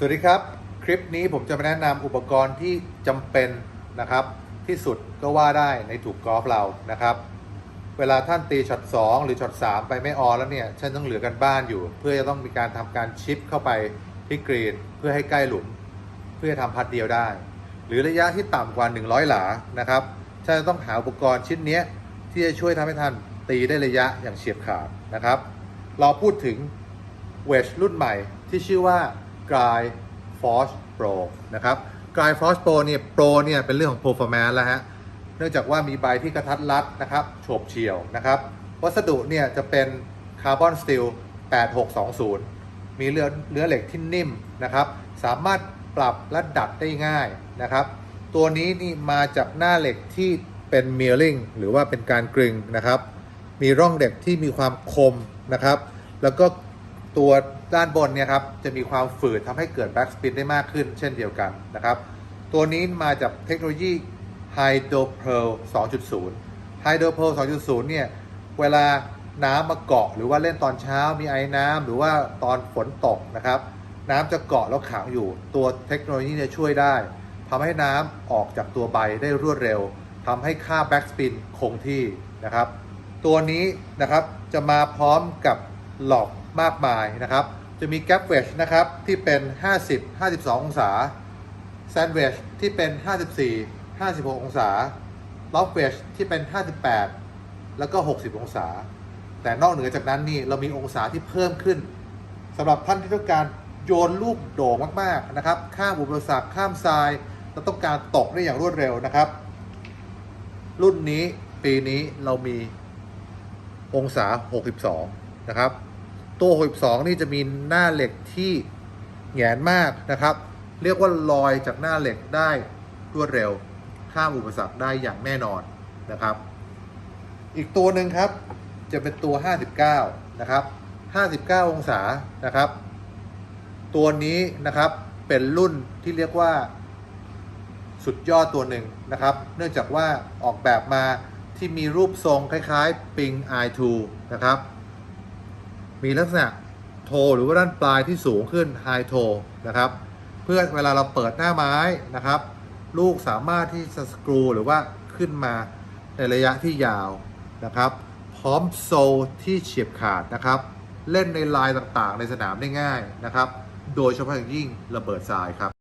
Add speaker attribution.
Speaker 1: สวัสดีครับ คลิปนี้ผมจะมาแนะนำอุปกรณ์ที่จำเป็นนะครับ ที่สุดก็ว่าได้ในถูกกอล์ฟเรานะครับ เวลาท่านตีช็อต2หรือช็อต3ไปไม่ออนแล้วเนี่ยฉันต้องเหลือกันบ้านอยู่ เพื่อจะต้องมีการทำการชิปเข้าไปที่กรีนเพื่อให้ใกล้หลุม เพื่อทำพัดเดียวได้ หรือระยะที่ต่ำกว่า 100 หลานะครับฉันจะต้องหาอุปกรณ์ชิ้นนี้ที่จะช่วยทำให้ท่านตีได้ระยะอย่างเฉียบขาดนะครับ เราพูดถึงเวชรุ่นใหม่ที่ชื่อว่า g r i Force Pro นะครับ g r i Force Pro เนี่ย Pro เนี่ยเป็นเรื่องของ performance แล้วฮะเนื่องจากว่ามีใบที่กระทัดรัดนะครับโฉบเฉี่ยวนะครับ วัสดุเนี่ยจะเป็นคาร์บอนสตีล8620 มีเนื้อเนื้อเหล็กที่นิ่มนะครับ สามารถปรับและดัดได้ง่ายนะครับ ตัวนี้นี่มาจากหน้าเหล็กที่เป็น milling หรือว่าเป็นการกรึงนะครับ มีร่องเหล็กที่มีความคมนะครับ แล้วก็ ตัวด้านบนเนี่ยครับจะมีความฝืดทำให้เกิดแบ็กสปินได้มากขึ้นเช่นเดียวกันนะครับ ตัวนี้มาจากเทคโนโลยี Hydro Pearl 2.0 Hydro Pearl 2.0 เนี่ยเวลาน้ำมาเกาะหรือว่าเล่นตอนเช้ามีไอ้น้ำหรือว่าตอนฝนตกนะครับ น้ำจะเกาะแล้วขังอยู่ ตัวเทคโนโลยีเนี่ยช่วยได้ทำให้น้ำออกจากตัวใบได้รวดเร็วทำให้ค่าแบ็กสปินคงที่นะครับ ตัวนี้นะครับจะมาพร้อมกับหลอกมากมายนะครับ จะมีแก p เวชนะครับที่เป็น 50 52 องศาแซนด์วิชที่เป็น 54 56 องศาล็อบเวชที่เป็น 58 แล้วก็ 60 องศา แต่นอกเหนือจากนั้นนี่เรามีองศาที่เพิ่มขึ้นสำหรับท่านที่ต้องการโยนลูกโด่งมากๆนะครับ ข้ามอุปสรรคข้ามทรายและต้องการตกได้อย่างรวดเร็วนะครับ รุ่นนี้ปีนี้เรามีองศา 62 นะครับ ตัว 62 นี่จะมีหน้าเหล็กที่แหงนมากนะครับ เรียกว่าลอยจากหน้าเหล็กได้รวดเร็ว ข้ามอุปสรรคได้อย่างแน่นอนนะครับ อีกตัวหนึ่งครับจะเป็นตัว 59 นะครับ 59 องศานะครับ ตัวนี้นะครับเป็นรุ่นที่เรียกว่าสุดยอดตัวหนึ่งนะครับ เนื่องจากว่าออกแบบมาที่มีรูปทรงคล้ายๆปิง i2 นะครับ มีลักษณะโทหรือว่าด้านปลายที่สูงขึ้นไฮโทนะครับ เพื่อเวลาเราเปิดหน้าไม้นะครับ ลูกสามารถที่จะสกรูหรือว่าขึ้นมาในระยะที่ยาวนะครับ พร้อมโซลที่เฉียบขาดนะครับ เล่นในลายต่างๆ ในสนามได้ง่ายนะครับ โดยเฉพาะอย่างยิ่งระเบิดทรายครับ